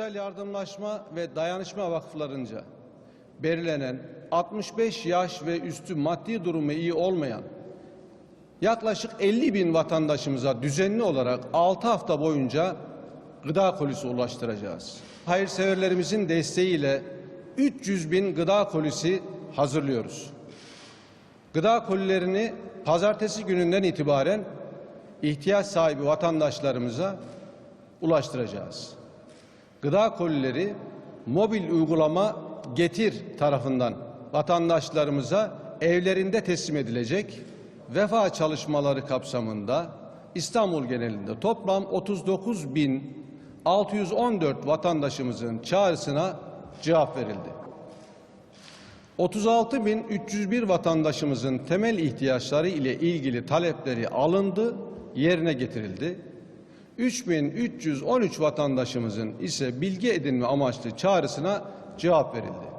Sosyal Yardımlaşma ve Dayanışma Vakıflarınca belirlenen 65 yaş ve üstü maddi durumu iyi olmayan yaklaşık 50 bin vatandaşımıza düzenli olarak 6 hafta boyunca gıda kolisi ulaştıracağız. Hayırseverlerimizin desteğiyle 300 bin gıda kolisi hazırlıyoruz. Gıda kolilerini pazartesi gününden itibaren ihtiyaç sahibi vatandaşlarımıza ulaştıracağız. Gıda kolileri mobil uygulama Getir tarafından vatandaşlarımıza evlerinde teslim edilecek. Vefa çalışmaları kapsamında İstanbul genelinde toplam 39.614 vatandaşımızın çağrısına cevap verildi. 36.301 vatandaşımızın temel ihtiyaçları ile ilgili talepleri alındı, yerine getirildi. 3313 vatandaşımızın ise bilgi edinme amaçlı çağrısına cevap verildi.